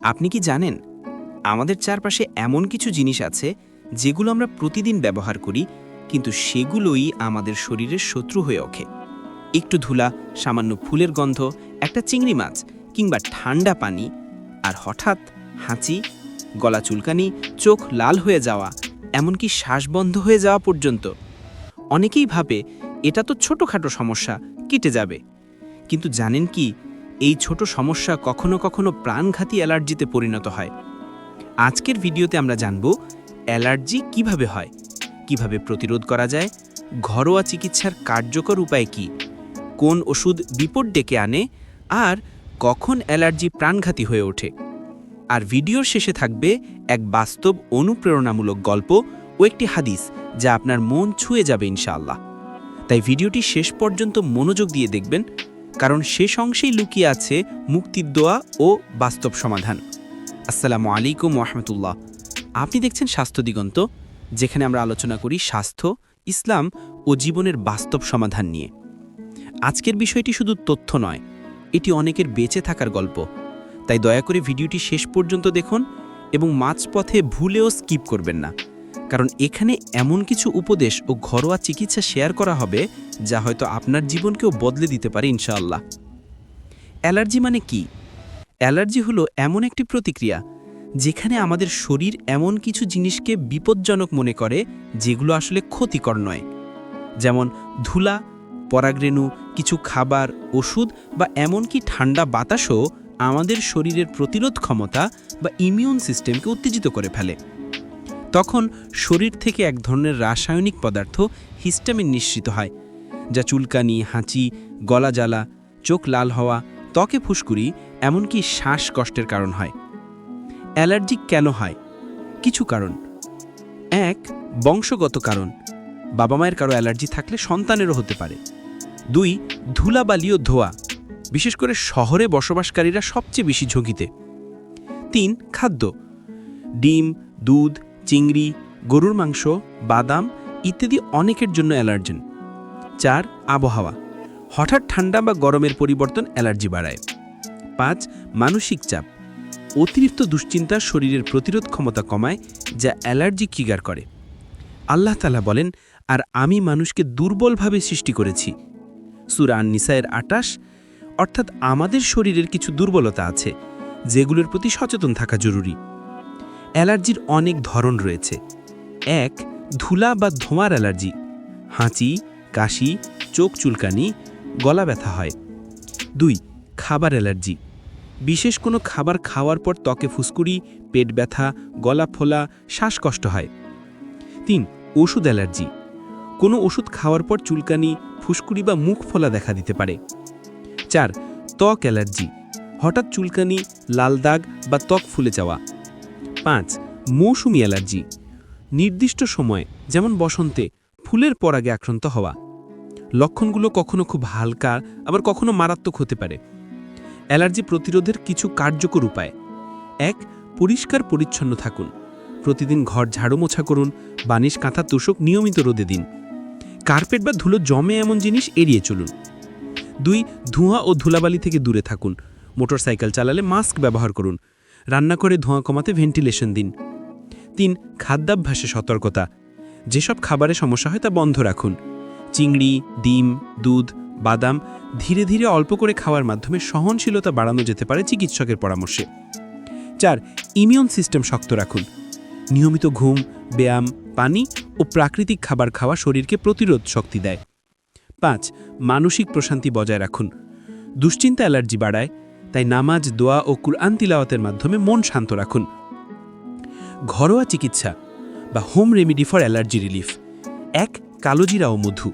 আপনি কি জানেন, আমাদের চারপাশে এমন কিছু জিনিস আছে যেগুলো আমরা প্রতিদিন ব্যবহার করি, কিন্তু সেগুলোই আমাদের শরীরের শত্রু হয়ে ওঠে। একটু ধুলা, সামান্য ফুলের গন্ধ, একটা চিংড়ি মাছ কিংবা ঠান্ডা পানি, আর হঠাৎ হাঁচি, গলা চুলকানি, চোখ লাল হয়ে যাওয়া, এমনকি শ্বাস বন্ধ হয়ে যাওয়া পর্যন্ত। অনেকেই ভাবে, এটা তো ছোটোখাটো সমস্যা, কেটে যাবে। কিন্তু জানেন কি এই ছোট সমস্যা কখনো কখনো প্রাণঘাতী অ্যালার্জিতে পরিণত হয়। আজকের ভিডিওতে আমরা জানব, অ্যালার্জি কীভাবে হয়? কীভাবে প্রতিরোধ করা যায়? ঘরোয়া চিকিৎসার কার্যকর উপায় কি? কোন ওষুধ বিপদ ডেকে আনে? আর কখন অ্যালার্জি প্রাণঘাতী হয়ে ওঠে? আর ভিডিওর শেষে থাকবে এক বাস্তব অনুপ্রেরণামূলক গল্প ও একটি হাদিস যা আপনার মন ছুঁয়ে যাবে ইনশাআল্লাহ। তাই ভিডিওটি শেষ পর্যন্ত মনোযোগ দিয়ে দেখবেন কারণ শেষ অংশেই লুকিয়ে আছে মুক্তির দোয়া ও বাস্তব সমাধান। আসসালামু আলাইকুম রহমতুল্লাহ আপনি দেখছেন স্বাস্থ্য দিগন্ত, যেখানে আমরা আলোচনা করি স্বাস্থ্য, ইসলাম ও জীবনের বাস্তব সমাধান নিয়ে। আজকের বিষয়টি শুধু তথ্য নয়, এটি অনেকের বেঁচে থাকার গল্প। তাই দয়া করে ভিডিওটি শেষ পর্যন্ত দেখুন এবং মাঝপথে ভুলেও স্কিপ করবেন না। কারণ এখানে এমন কিছু উপদেশ ও ঘরোয়া চিকিৎসা শেয়ার করা হবে যা হয়তো আপনার জীবনকেও বদলে দিতে পারে, ইনশাআল্লাহ। অ্যালার্জি মানে কি? অ্যালার্জি হলো এমন একটি প্রতিক্রিয়া যেখানে আমাদের শরীর এমন কিছু জিনিসকে বিপজ্জনক মনে করে যেগুলো আসলে ক্ষতিকর নয়। যেমন ধুলা, পরাগরেণু, কিছু খাবার, ওষুধ বা এমনকি ঠান্ডা বাতাসও আমাদের শরীরের প্রতিরোধ ক্ষমতা বা ইমিউন সিস্টেমকে উত্তেজিত করে ফেলে। তখন শরীর থেকে এক ধরনের রাসায়নিক পদার্থ হিস্টামিন নিঃসৃত হয়, যা চুলকানি, হাঁচি, গলা জ্বালা, চোখ লাল হওয়া, ত্বকে ফুসকুড়ি, এমনকি শ্বাসকষ্টের কারণ হয়। অ্যালার্জি কেন হয়? কিছু কারণ। এক, বংশগত কারণ। বাবা মায়ের কারও অ্যালার্জি থাকলে সন্তানেরও হতে পারে। দুই ধুলাবালি ও ধোয়া, বিশেষ করে শহরে বসবাসকারীরা সবচেয়ে বেশি ঝুঁকিতে। তিন, খাদ্য। ডিম, দুধ চিংড়ি, গরুর মাংস, বাদাম ইত্যাদি অনেকের জন্য অ্যালার্জেন। চার, আবহাওয়া। হঠাৎ ঠান্ডা বা গরমের পরিবর্তন অ্যালার্জি বাড়ায়। পাঁচ, মানসিক চাপ। অতিরিক্ত দুশ্চিন্তা শরীরের প্রতিরোধ ক্ষমতা কমায়, যা অ্যালার্জি ট্রিগার করে। আল্লাহ তালা বলেন, আর আমি মানুষকে দুর্বলভাবে সৃষ্টি করেছি। সুরান নিসায়ের আটাশ অর্থাৎ আমাদের শরীরের কিছু দুর্বলতা আছে, যেগুলোর প্রতি সচেতন থাকা জরুরি। অ্যালার্জির অনেক ধরন রয়েছে। এক, ধুলা বা ধোঁয়ার অ্যালার্জি। হাঁচি, কাশি, চোখ চুলকানি, গলা ব্যথা হয়। দুই, খাবার অ্যালার্জি। বিশেষ কোনো খাবার খাওয়ার পর ত্বকে ফুসকুড়ি, পেট ব্যথা, গলা ফোলা, শ্বাসকষ্ট হয়। তিন, ওষুধ অ্যালার্জি। কোনো ওষুধ খাওয়ার পর চুলকানি, ফুসকুড়ি বা মুখ ফোলা দেখা দিতে পারে। চার, ত্বক অ্যালার্জি। হঠাৎ চুলকানি, লাল দাগ বা ত্বক ফুলে যাওয়া। পাঁচ, মৌসুমি অ্যালার্জি। নির্দিষ্ট সময়ে, যেমন বসন্তে, ফুলের পরাগে আক্রান্ত হওয়া। লক্ষণগুলো কখনো খুব হালকা, আবার কখনো মারাত্মক হতে পারে। অ্যালার্জি প্রতিরোধের কিছু কার্যকর উপায়। এক, পরিষ্কার পরিচ্ছন্ন থাকুন। প্রতিদিন ঘর ঝাড়ু মোছা করুন, বানিশ, কাঁথা, তোষক নিয়মিত রোদে দিন। কার্পেট বা ধুলো জমে এমন জিনিস এড়িয়ে চলুন। দুই, ধোঁয়া ও ধুলাবালি থেকে দূরে থাকুন। মোটরসাইকেল চালালে মাস্ক ব্যবহার করুন। রান্না করে ধোঁয়া কমাতে ভেন্টিলেশন দিন। তিন, খাদ্যাভ্যাসে সতর্কতা। যেসব খাবারে সমস্যা হয় তা বন্ধ রাখুন। চিংড়ি, ডিম, দুধ, বাদাম ধীরে ধীরে অল্প করে খাওয়ার মাধ্যমে সহনশীলতা বাড়ানো যেতে পারে চিকিৎসকের পরামর্শে। চার, ইমিউন সিস্টেম শক্ত রাখুন। নিয়মিত ঘুম, ব্যায়াম, পানি ও প্রাকৃতিক খাবার খাওয়া শরীরকে প্রতিরোধ শক্তি দেয়। পাঁচ, মানসিক প্রশান্তি বজায় রাখুন। দুশ্চিন্তা অ্যালার্জি বাড়ায়। তাই নামাজ, দোয়া ও কুরআন তিলাওয়াতের মাধ্যমে মন শান্ত রাখুন। ঘরোয়া চিকিৎসা বা home remedy for allergy relief. এক, কালোজিরা ও মধু।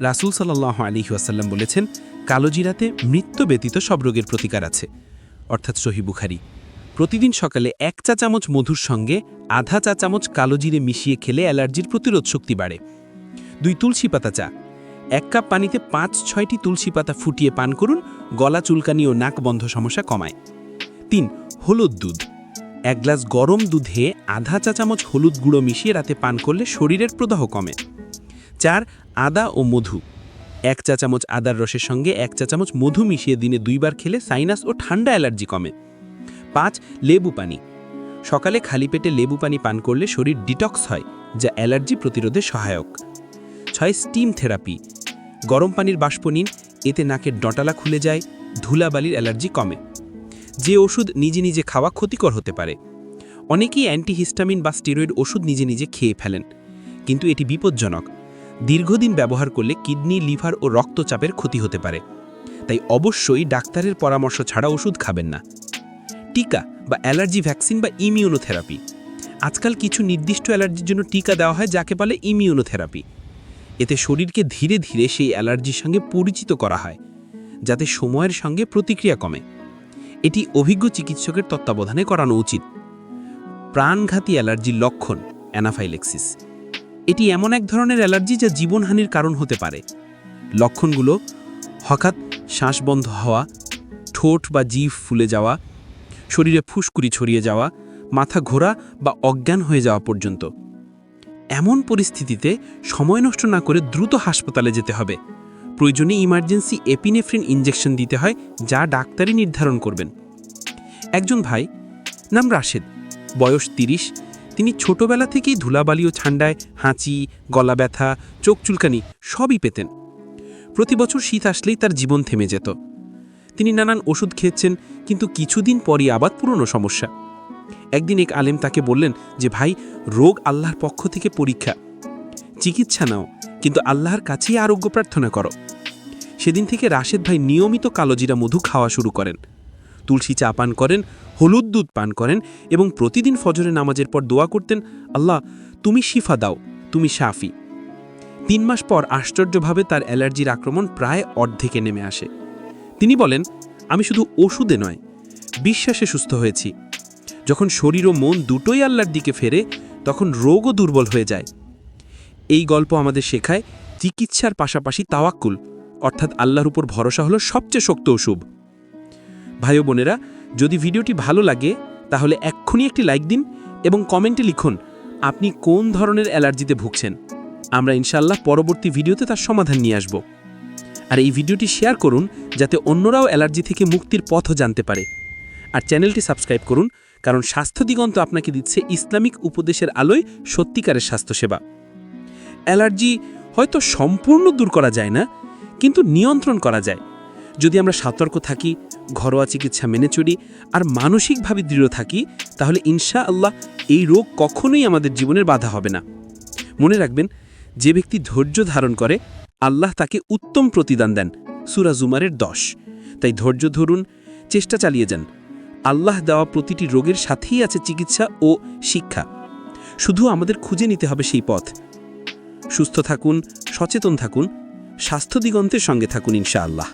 রাসুল সাল্লাহ আলী ওয়াসাল্লাম বলেছেন, কালোজিরাতে মৃত্যু ব্যতীত সব রোগের প্রতিকার আছে। অর্থাৎ সহি বুখারি। প্রতিদিন সকালে এক চা চামচ মধুর সঙ্গে আধা চা চামচ কালোজিরে মিশিয়ে খেলে অ্যালার্জির প্রতিরোধ শক্তি বাড়ে। দুই, তুলসী পাতা চা। এক কাপ পানিতে পাঁচ, ছয়টি তুলসী পাতা ফুটিয়ে পান করুন, গলা, চুলকানি ও নাক বন্ধ সমস্যা কমায়। তিন, হলুদ দুধ। এক গ্লাস গরম দুধে আধা চা চামচ হলুদ গুঁড়ো মিশিয়ে রাতে পান করলে শরীরের প্রদাহ কমে। চার, আদা ও মধু। এক চা চামচ আদার রসের সঙ্গে এক চা চামচ মধু মিশিয়ে দিনে দুইবার খেলে সাইনাস ও ঠান্ডা অ্যালার্জি কমে। পাঁচ, লেবু পানি। সকালে খালি পেটে লেবু পানি পান করলে শরীর ডিটক্স হয়, যা অ্যালার্জি প্রতিরোধে সহায়ক। ছয়, স্টিম থেরাপি। গরম পানির বাষ্প নিন, এতে নাকের ডটালা খুলে যায়, ধুলাবালির অ্যালার্জি কমে। যে ওষুধ নিজে নিজে খাওয়া ক্ষতিকর হতে পারে। অনেকেই অ্যান্টিহিস্টামিন বা স্টেরয়েড ওষুধ নিজে নিজে খেয়ে ফেলেন, কিন্তু এটি বিপজ্জনক। দীর্ঘদিন ব্যবহার করলে কিডনি, লিভার ও রক্তচাপের ক্ষতি হতে পারে। তাই অবশ্যই ডাক্তারের পরামর্শ ছাড়া ওষুধ খাবেন না। টিকা বা অ্যালার্জি ভ্যাকসিন বা ইমিউনোথেরাপি। আজকাল কিছু নির্দিষ্ট অ্যালার্জির জন্য টিকা দেওয়া হয়, যাকে বলে ইমিউনোথেরাপি। এতে শরীরকে ধীরে ধীরে সেই অ্যালার্জির সঙ্গে পরিচিত করা হয়, যাতে সময়ের সঙ্গে প্রতিক্রিয়া কমে। এটি অভিজ্ঞ চিকিৎসকের তত্ত্বাবধানে করানো উচিত। প্রাণঘাতী অ্যালার্জির লক্ষণ, অ্যানাফাইলেক্সিস। এটি এমন এক ধরনের অ্যালার্জি যা জীবনহানির কারণ হতে পারে। লক্ষণগুলো, হঠাৎ শ্বাস বন্ধ হওয়া, ঠোঁট বা জিভ ফুলে যাওয়া, শরীরে ফুসকুড়ি ছড়িয়ে যাওয়া, মাথা ঘোরা বা অজ্ঞান হয়ে যাওয়া পর্যন্ত। এমন পরিস্থিতিতে সময় নষ্ট না করে দ্রুত হাসপাতালে যেতে হবে। প্রয়োজনে ইমার্জেন্সি এপিনেফ্রিন ইঞ্জেকশন দিতে হয়, যা ডাক্তারই নির্ধারণ করবেন। একজন ভাই, নাম রাশেদ, বয়স তিরিশ, তিনি ছোটবেলা থেকেই ধুলাবালি ও ঠান্ডায় হাঁচি, গলা ব্যথা, চোখ চুলকানি সবই পেতেন। প্রতি বছর শীত আসলেই তার জীবন থেমে যেত। তিনি নানান ওষুধ খেয়েছেন, কিন্তু কিছুদিন পরই আবার পুরনো সমস্যা। একদিন এক আলেম তাকে বললেন যে, ভাই, রোগ আল্লাহর পক্ষ থেকে পরীক্ষা। চিকিৎসা নাও, কিন্তু আল্লাহর কাছেই আরোগ্য প্রার্থনা করো। সেদিন থেকে রাশেদ ভাই নিয়মিত কালোজিরা মধু খাওয়া শুরু করেন। তুলসী চা পান করেন, হলুদ দুধ পান করেন এবং প্রতিদিন ফজরে নামাজের পর দোয়া করতেন, আল্লাহ, তুমি শিফা দাও, তুমি শাফি। তিন মাস পর আশ্চর্যভাবে তার অ্যালার্জির আক্রমণ প্রায় অর্ধেকে নেমে আসে। তিনি বলেন, আমি শুধু ওষুধে নয়, বিশ্বাসে সুস্থ হয়েছি। যখন শরীর ও মন দুটোই আল্লাহর দিকে ফেরে, তখন রোগও দুর্বল হয়ে যায়। এই গল্প আমাদের শেখায় চিকিৎসার পাশাপাশি তাওয়াক্কুল, অর্থাৎ আল্লাহর উপর ভরসা হলো সবচেয়ে শক্ত ওষুধ। ভাই বোনেরা, যদি ভিডিওটি ভালো লাগে, তাহলে এক্ষুনি একটি লাইক দিন এবং কমেন্টে লিখুন, আপনি কোন ধরনের অ্যালার্জিতে ভুগছেন? আমরা ইনশাল্লাহ পরবর্তী ভিডিওতে তার সমাধান নিয়ে আসব। আর এই ভিডিওটি শেয়ার করুন, যাতে অন্যরাও অ্যালার্জি থেকে মুক্তির পথও জানতে পারে। আর চ্যানেলটি সাবস্ক্রাইব করুন কারণ স্বাস্থ্য দিগন্ত আপনাকে দিচ্ছে ইসলামিক উপদেশের আলোয় সত্যিকারের স্বাস্থ্যসেবা। অ্যালার্জি হয়তো সম্পূর্ণ দূর করা যায় না, কিন্তু নিয়ন্ত্রণ করা যায়। যদি আমরা সতর্ক থাকি, ঘরোয়া চিকিৎসা মেনে চলি আর মানসিকভাবে দৃঢ় থাকি, তাহলে ইনশা আল্লাহ এই রোগ কখনোই আমাদের জীবনের বাধা হবে না। মনে রাখবেন, যে ব্যক্তি ধৈর্য ধারণ করে, আল্লাহ তাকে উত্তম প্রতিদান দেন। সুরাজুমারের দশ। তাই ধৈর্য ধরুন, চেষ্টা চালিয়ে যান। আল্লাহ দেওয়া প্রতিটি রোগের সাথেই আছে চিকিৎসা ও শিক্ষা। শুধু আমাদের খুঁজে নিতে হবে সেই পথ। সুস্থ থাকুন, সচেতন থাকুন স্বাস্থ্য দিগন্তের সঙ্গে থাকুন ইনশাআল্লাহ।